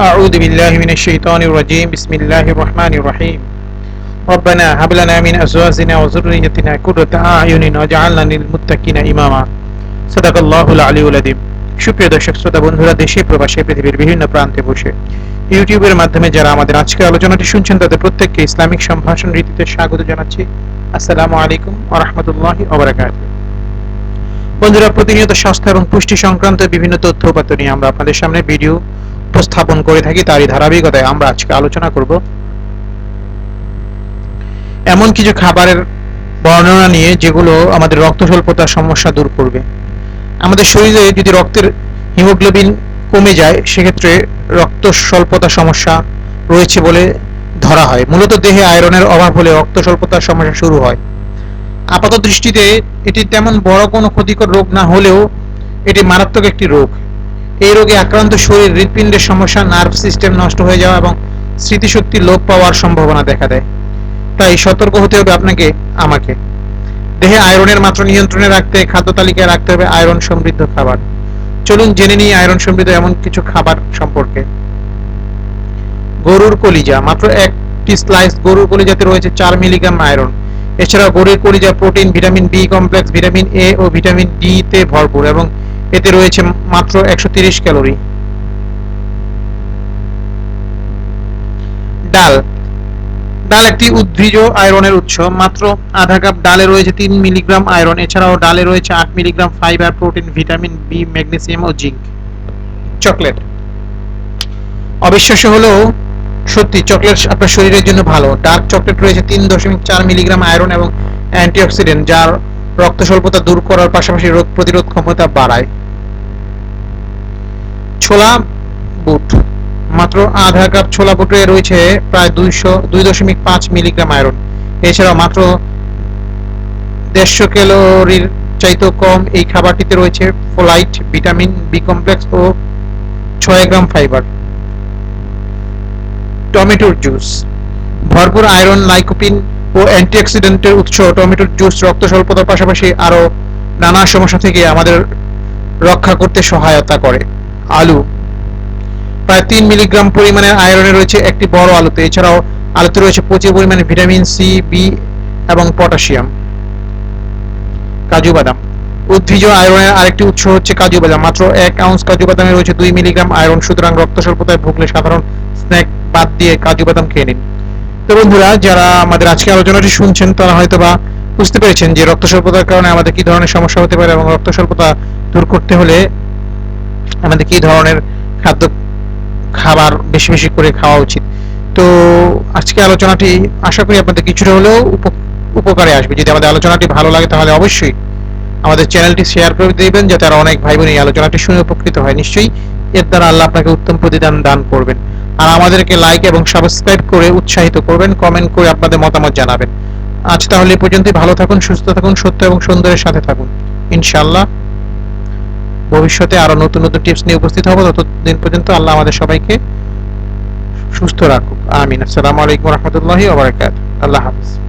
أعوذ بالله من الشيطان الرجيم بسم الله الرحمن الرحيم ربنا هب لنا من أزواجنا وذريتنا قرة أعين واجعلنا للمتقين إماما صدق الله العلي العظيم সুপ্রিয় দর্শক শ্রোতা বন্ধুরা দেশে প্রবাসে পৃথিবীর বিভিন্ন প্রান্তে বসে ইউটিউবের মাধ্যমে যারা আমাদের আজকে আলোচনাটি শুনছেন তাদের প্রত্যেককে ইসলামিক সম্ভাষণ রীতিতে স্বাগত জানাচ্ছি আসসালামু আলাইকুম ওয়া রাহমাতুল্লাহি ওয়া বারাকাতুহু বন্ধুরা প্রতিনিয়ত স্বাস্থ্য এবং পুষ্টি সংক্রান্ত বিভিন্ন তথ্য উপাত্ত নিয়ে আমরা আপনাদের সামনে ভিডিও উপস্থাপন করে থাকি তারই ধারাবাহিকতায় আমরা আজকে আলোচনা করব। এমন কিছু খাবারের বর্ণনা নিয়ে যেগুলো আমাদের রক্ত স্বল্পতার সমস্যা দূর করবে। আমাদের শরীরে যদি রক্তের হিমোগ্লোবিন কমে যায়, সেক্ষেত্রে রক্ত স্বল্পতা সমস্যা রয়েছে বলে ধরা হয়। মূলত দেহে আয়রনের অভাব হলে রক্ত স্বল্পতার সমস্যা শুরু হয়। আপাত দৃষ্টিতে এটি তেমন বড় কোনো ক্ষতিকর রোগ না হলেও এটি মারাত্মক একটি রোগ। এই রোগে আক্রান্ত শরীর হৃৎপিণ্ডের সমস্যা নার্ভ সিস্টেম নষ্ট হয়ে যাওয়া এবং স্মৃতিশক্তি লোপ পাওয়ার সম্ভাবনা দেখা দেয়। তাই সতর্ক হতে হবে আপনাকে, আমাকে। দেহে আয়রনের মাত্রা নিয়ন্ত্রণে রাখতে, খাদ্য তালিকায় রাখতে হবে আয়রন সমৃদ্ধ খাবার। চলুন জেনে নিই আয়রন সমৃদ্ধ এমন কিছু খাবার সম্পর্কে। গরুর কলিজা, মাত্র একটি স্লাইস গরুর কলিজাতে রয়েছে চার মিলিগ্রাম আয়রন। এছাড়া গরুর কলিজা protein vitamin B complex vitamin A O vitamin D তে ভরপুর এবং এতে রয়েছে মাত্র একশো ক্যালোরি। ডাল। ডাল একটি উদ্ভিজ আয়রনের উৎস, মাত্র আধা কাপ ডালে রয়েছে তিন মিলিগ্রাম আয়রন। এছাড়াও ডালে রয়েছে আট milligram fibre, protein, vitamin B magnesium ও জিঙ্ক। চকলেট। অবিশ্বাস্য হলেও সত্যি চকলেট আপনার শরীরের জন্য ভালো। ডার্ক চকলেট রয়েছে তিন দশমিক চার মিলিগ্রাম আয়রন এবং অ্যান্টিঅক্সিডেন্ট, যার রক্ত স্বল্পতা দূর করার পাশাপাশি রোগ প্রতিরোধ ক্ষমতা বাড়ায়। ছোলা বুট। মাত্র আধা কাপ ছোলা বুটে রয়েছে প্রায় দুইশো, দুই দশমিক পাঁচ মিলিগ্রাম আয়রন। এছাড়াও মাত্র দেড়শো ক্যালোরির চাইতেও কম এই খাবারটিতে রয়েছে ফোলাইট, ভিটামিন, বি কমপ্লেক্স ও ছয় গ্রাম ফাইবার। টমেটোর জুস। ভরপুর আয়রন লাইকোপিন ও অ্যান্টিঅক্সিডেন্টের উৎস টমেটোর জুস, রক্ত স্বল্পতার পাশাপাশি আরও নানা সমস্যা থেকে আমাদের রক্ষা করতে সহায়তা করে। আলু। প্রায় তিন মিলিগ্রাম পরিমাণের আয়রনে রয়েছে একটি বড় আলুতে। এছাড়াও আলুতে রয়েছে প্রচুর পরিমাণে ভিটামিন সি বি এবং পটাশিয়াম। কাজু বাদাম। উদ্ভিজ আয়রনের আরেকটি উৎস হচ্ছে কাজু বাদাম। মাত্র এক আউন্স কাজু বাদামে রয়েছে দুই মিলিগ্রাম আয়রন। সুতরাং রক্ত স্বল্পতায় ভুগলে সাধারণ স্ন্যাক বাদ দিয়ে কাজু বাদাম খেয়ে নিন। তো বন্ধুরা, যারা আমাদের আজকে আলোচনাটি শুনছেন, তারা হয়তো বা বুঝতে পেরেছেন যে রক্ত স্বল্পতার কারণে আমাদের কি ধরনের সমস্যা হতে পারে এবং রক্ত স্বল্পতা দূর করতে হলে আমাদের কি ধরনের খাদ্য খাবার বেশি বেশি করে খাওয়া উচিত। তো আজকে আলোচনাটি, আশা করি আপনাদের কিছুটা হলেও উপ- উপকারে আসবে। যদি আমাদের আলোচনাটি ভালো লাগে, তাহলে অবশ্যই আমাদের চ্যানেলটি শেয়ার করে দিবেন, যাতে আরও অনেক ভাই বোন এই আলোচনাটি শুনে উপকৃত হয়। নিশ্চয়ই এর দ্বারা আল্লাহ আপনাকে উত্তম প্রতিদান দান করবেন। আর আমাদেরকে লাইক এবং সাবস্ক্রাইব করে উৎসাহিত করবেন কমেন্ট করে আপনাদের মতামত জানাবেন। আজ তাহলে এ পর্যন্তই, ভালো থাকুন, সুস্থ থাকুন, সত্য এবং সুন্দরের সাথে থাকুন। ইনশাল্লাহ ভবিষ্যতে আরও নতুন নতুন টিপস নিয়ে উপস্থিত হব। ততদিন পর্যন্ত আল্লাহ আমাদের সবাইকে সুস্থ রাখুক। আমিন। আসসালামু আলাইকুম রহমতুল্লাহি আল্লাহ হাফিজ।